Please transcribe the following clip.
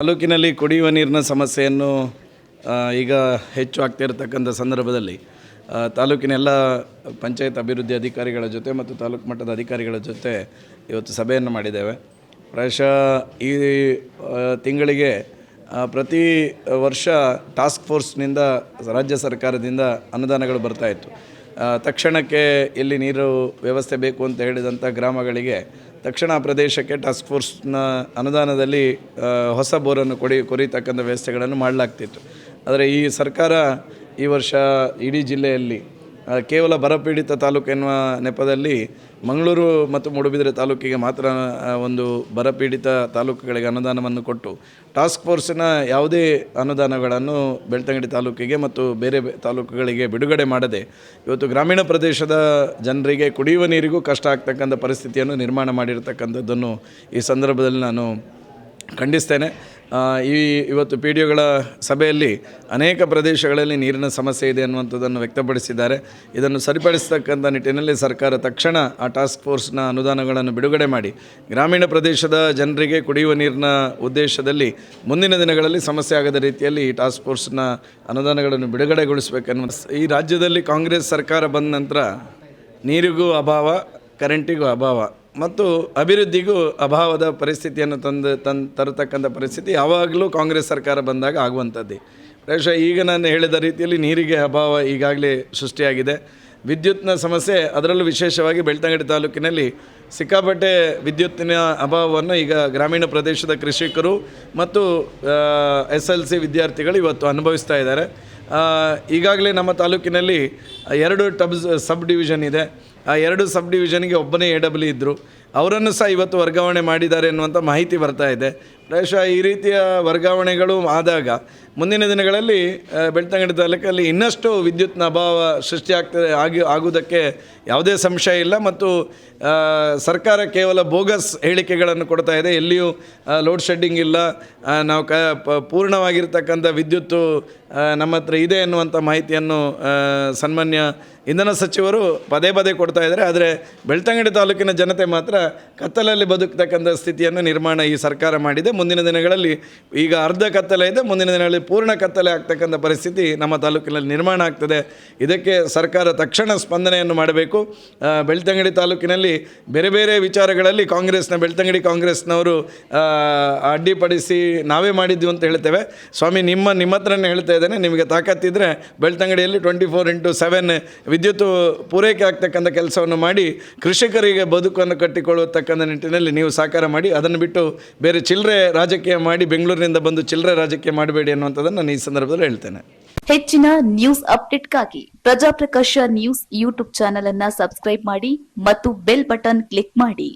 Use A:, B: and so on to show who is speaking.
A: ತಾಲೂಕಿನಲ್ಲಿ ಕುಡಿಯುವ ನೀರಿನ ಸಮಸ್ಯೆಯನ್ನು ಈಗ ಹೆಚ್ಚು ಆಗ್ತಿರತಕ್ಕಂಥ ಸಂದರ್ಭದಲ್ಲಿ ತಾಲೂಕಿನ ಎಲ್ಲ ಪಂಚಾಯತ್ ಅಭಿವೃದ್ಧಿ ಅಧಿಕಾರಿಗಳ ಜೊತೆ ಮತ್ತು ತಾಲೂಕು ಮಟ್ಟದ ಅಧಿಕಾರಿಗಳ ಜೊತೆ ಇವತ್ತು ಸಭೆಯನ್ನು ಮಾಡಿದ್ದೇವೆ. ಪ್ರಾಯಶಃ ಈ ತಿಂಗಳಿಗೆ ಪ್ರತಿ ವರ್ಷ ಟಾಸ್ಕ್ ಫೋರ್ಸ್ನಿಂದ ರಾಜ್ಯ ಸರ್ಕಾರದಿಂದ ಅನುದಾನಗಳು ಬರ್ತಾಯಿತ್ತು ತಕ್ಷಣಕ್ಕೆ ಎಲ್ಲಿ ನೀರು ವ್ಯವಸ್ಥೆ ಬೇಕು ಅಂತ ಹೇಳಿದಂಥ ಗ್ರಾಮಗಳಿಗೆ ತಕ್ಷಣ ಪ್ರದೇಶಕ್ಕೆ ಟಾಸ್ಕ್ ಫೋರ್ಸ್ನ ಅನುದಾನದಲ್ಲಿ ಹೊಸ ಬೋರನ್ನು ಕೊಡಿ, ಕೊರಿತಕ್ಕಂಥ ವ್ಯವಸ್ಥೆಗಳನ್ನು ಮಾಡಲಾಗ್ತಿತ್ತು. ಆದರೆ ಈ ಸರ್ಕಾರ ಈ ವರ್ಷ ಇಡೀ ಜಿಲ್ಲೆಯಲ್ಲಿ ಕೇವಲ ಬರಪೀಡಿತ ತಾಲೂಕು ಎನ್ನುವ ನೆಪದಲ್ಲಿ ಮಂಗಳೂರು ಮತ್ತು ಮೂಡುಬಿದಿರೆ ತಾಲೂಕಿಗೆ ಮಾತ್ರ ಒಂದು ಬರಪೀಡಿತ ತಾಲೂಕುಗಳಿಗೆ ಅನುದಾನವನ್ನು ಕೊಟ್ಟು, ಟಾಸ್ಕ್ ಫೋರ್ಸಿನ ಯಾವುದೇ ಅನುದಾನಗಳನ್ನು ಬೆಳ್ತಂಗಡಿ ತಾಲೂಕಿಗೆ ಮತ್ತು ಬೇರೆ ತಾಲೂಕುಗಳಿಗೆ ಬಿಡುಗಡೆ ಮಾಡದೆ, ಇವತ್ತು ಗ್ರಾಮೀಣ ಪ್ರದೇಶದ ಜನರಿಗೆ ಕುಡಿಯುವ ನೀರಿಗೂ ಕಷ್ಟ ಆಗ್ತಕ್ಕಂಥ ಪರಿಸ್ಥಿತಿಯನ್ನು ನಿರ್ಮಾಣ ಮಾಡಿರ್ತಕ್ಕಂಥದ್ದನ್ನು ಈ ಸಂದರ್ಭದಲ್ಲಿ ನಾನು ಖಂಡಿಸ್ತೇನೆ. ಈ ಇವತ್ತು ಪಿ ಡಿ ಒಗಳ ಸಭೆಯಲ್ಲಿ ಅನೇಕ ಪ್ರದೇಶಗಳಲ್ಲಿ ನೀರಿನ ಸಮಸ್ಯೆ ಇದೆ ಅನ್ನುವಂಥದ್ದನ್ನು ವ್ಯಕ್ತಪಡಿಸಿದ್ದಾರೆ. ಇದನ್ನು ಸರಿಪಡಿಸತಕ್ಕಂಥ ನಿಟ್ಟಿನಲ್ಲಿ ಸರ್ಕಾರ ತಕ್ಷಣ ಆ ಟಾಸ್ಕ್ ಫೋರ್ಸ್ನ ಅನುದಾನಗಳನ್ನು ಬಿಡುಗಡೆ ಮಾಡಿ. ಗ್ರಾಮೀಣ ಪ್ರದೇಶದ ಜನರಿಗೆ ಕುಡಿಯುವ ನೀರಿನ ಉದ್ದೇಶದಲ್ಲಿ ಮುಂದಿನ ದಿನಗಳಲ್ಲಿ ಸಮಸ್ಯೆ ಆಗದ ರೀತಿಯಲ್ಲಿ ಈ ಟಾಸ್ಕ್ ಫೋರ್ಸ್ನ ಅನುದಾನಗಳನ್ನು ಬಿಡುಗಡೆಗೊಳಿಸಬೇಕನ್ನುವ ಈ ರಾಜ್ಯದಲ್ಲಿ ಕಾಂಗ್ರೆಸ್ ಸರ್ಕಾರ ಬಂದ ನಂತರ ನೀರಿಗೂ ಅಭಾವ, ಕರೆಂಟಿಗೂ ಅಭಾವ. ಮತ್ತು ಅಭಿವೃದ್ಧಿಗೂ ಅಭಾವದ ಪರಿಸ್ಥಿತಿಯನ್ನು ತಂದು ತಂದು ತರತಕ್ಕಂಥ ಪರಿಸ್ಥಿತಿ ಯಾವಾಗಲೂ ಕಾಂಗ್ರೆಸ್ ಸರ್ಕಾರ ಬಂದಾಗ ಆಗುವಂಥದ್ದೇ. ಪ್ರಾಯಶಃ ಈಗ ನಾನು ಹೇಳಿದ ರೀತಿಯಲ್ಲಿ ನೀರಿಗೆ ಅಭಾವ ಈಗಾಗಲೇ ಸೃಷ್ಟಿಯಾಗಿದೆ. ವಿದ್ಯುತ್ನ ಸಮಸ್ಯೆ ಅದರಲ್ಲೂ ವಿಶೇಷವಾಗಿ ಬೆಳ್ತಂಗಡಿ ತಾಲೂಕಿನಲ್ಲಿ ಸಿಕ್ಕಾಪಟ್ಟೆ ವಿದ್ಯುತ್ತಿನ ಅಭಾವವನ್ನು ಈಗ ಗ್ರಾಮೀಣ ಪ್ರದೇಶದ ಕೃಷಿಕರು ಮತ್ತು ಎಸ್ ಎಲ್ ಸಿ ವಿದ್ಯಾರ್ಥಿಗಳು ಇವತ್ತು ಅನುಭವಿಸ್ತಾ ಇದ್ದಾರೆ. ಈಗಾಗಲೇ ನಮ್ಮ ತಾಲೂಕಿನಲ್ಲಿ ಎರಡು ಟಬ್ಸ್ ಸಬ್ ಡಿವಿಷನ್ ಇದೆ. ಆ ಎರಡು ಸಬ್ ಡಿವಿಷನ್ಗೆ ಒಬ್ಬನೇ ಎ ಡಬ್ಲ್ಯೂ ಇದ್ದರು ಅವರನ್ನು ಸಹ ಇವತ್ತು ವರ್ಗಾವಣೆ ಮಾಡಿದ್ದಾರೆ ಎನ್ನುವಂಥ ಮಾಹಿತಿ ಬರ್ತಾ ಇದೆ. ಪ್ರಾಯಶಃ ಈ ರೀತಿಯ ವರ್ಗಾವಣೆಗಳು ಆದಾಗ ಮುಂದಿನ ದಿನಗಳಲ್ಲಿ ಬೆಳ್ತಂಗಡಿ ತಾಲೂಕಲ್ಲಿ ಇನ್ನಷ್ಟು ವಿದ್ಯುತ್ನ ಅಭಾವ ಸೃಷ್ಟಿಯಾಗ್ತದೆ ಆಗಿ, ಆಗುವುದಕ್ಕೆ ಯಾವುದೇ ಸಂಶಯ ಇಲ್ಲ ಮತ್ತು ಸರ್ಕಾರ ಕೇವಲ ಬೋಗಸ್ ಹೇಳಿಕೆಗಳನ್ನು ಕೊಡ್ತಾ ಇದೆ. ಎಲ್ಲಿಯೂ ಲೋಡ್ ಶೆಡ್ಡಿಂಗ್ ಇಲ್ಲ. ನಾವು ಕ ಪೂರ್ಣವಾಗಿರ್ತಕ್ಕಂಥ ವಿದ್ಯುತ್ತು ನಮ್ಮ ಹತ್ರ ಇದೆ ಎನ್ನುವಂಥ ಮಾಹಿತಿಯನ್ನು ಸನ್ಮಾನ್ಯ ಇಂಧನ ಸಚಿವರು ಪದೇ ಪದೇ ಕೊಡ್ತಾ ಇದ್ದಾರೆ. ಆದರೆ ಬೆಳ್ತಂಗಡಿ ತಾಲೂಕಿನ ಜನತೆ ಮಾತ್ರ ಕತ್ತಲಲ್ಲಿ ಬದುಕ್ತಕ್ಕಂಥ ಸ್ಥಿತಿಯನ್ನು ನಿರ್ಮಾಣ ಈ ಸರ್ಕಾರ ಮಾಡಿದೆ. ಮುಂದಿನ ದಿನಗಳಲ್ಲಿ ಈಗ ಅರ್ಧ ಕತ್ತಲೆ ಇದೆ. ಮುಂದಿನ ದಿನಗಳಲ್ಲಿ ಪೂರ್ಣ ಕತ್ತಲೆ ಆಗ್ತಕ್ಕಂಥ ಪರಿಸ್ಥಿತಿ ನಮ್ಮ ತಾಲೂಕಿನಲ್ಲಿ ನಿರ್ಮಾಣ ಆಗ್ತದೆ. ಇದಕ್ಕೆ ಸರ್ಕಾರ ತಕ್ಷಣ ಸ್ಪಂದನೆಯನ್ನು ಮಾಡಬೇಕು. ಬೆಳ್ತಂಗಡಿ ತಾಲೂಕಿನಲ್ಲಿ ಬೇರೆ ಬೇರೆ ವಿಚಾರಗಳಲ್ಲಿ ಕಾಂಗ್ರೆಸ್ನ, ಬೆಳ್ತಂಗಡಿ ಕಾಂಗ್ರೆಸ್ನವರು ಅಡ್ಡಿಪಡಿಸಿ ನಾವೇ ಮಾಡಿದ್ವಿ ಅಂತ ಹೇಳ್ತೇವೆ. ಸ್ವಾಮಿ, ನಿಮ್ಮ ನಿಮ್ಮ ಹತ್ರನೇ ಹೇಳ್ತಾ ಇದ್ದೇನೆ. ನಿಮಗೆ ತಾಕತ್ತಿದ್ರೆ ಬೆಳ್ತಂಗಡಿಯಲ್ಲಿ ಟ್ವೆಂಟಿ ಫೋರ್ ಇಂಟು ಸೆವೆನ್ ವಿದ್ಯುತ್ ಪೂರೈಕೆ ಆಗ್ತಕ್ಕಂಥ ಕೆಲಸವನ್ನು ಮಾಡಿ ಕೃಷಿಕರಿಗೆ ಬದುಕನ್ನು ಕಟ್ಟಿಕೊಳ್ಳತಕ್ಕಂಥ ನಿಟ್ಟಿನಲ್ಲಿ ನೀವು ಸಹಕಾರ ಮಾಡಿ, ಅದನ್ನು ಬಿಟ್ಟು ಬೇರೆ ಚಿಲ್ಲರೆ ರಾಜಕೀಯ ಮಾಡಿ ಬೆಂಗಳೂರಿನಿಂದ ಬಂದು ಚಿಲ್ಲರೆ ರಾಜಕೀಯ ಮಾಡಬೇಡಿ ಅನ್ನುವಂಥದ್ದನ್ನು ನಾನು ಈ ಸಂದರ್ಭದಲ್ಲಿ ಹೇಳ್ತೇನೆ.
B: ಹೆಚ್ಚಿನ ನ್ಯೂಸ್ ಅಪ್ಡೇಟ್ಗಾಗಿ ಪ್ರಜಾಪ್ರಕಾಶ ನ್ಯೂಸ್ ಯೂಟ್ಯೂಬ್ ಚಾನೆಲ್ ಅನ್ನ ಸಬ್ಸ್ಕ್ರೈಬ್ ಮಾಡಿ ಮತ್ತು ಬೆಲ್ ಬಟನ್ ಕ್ಲಿಕ್ ಮಾಡಿ.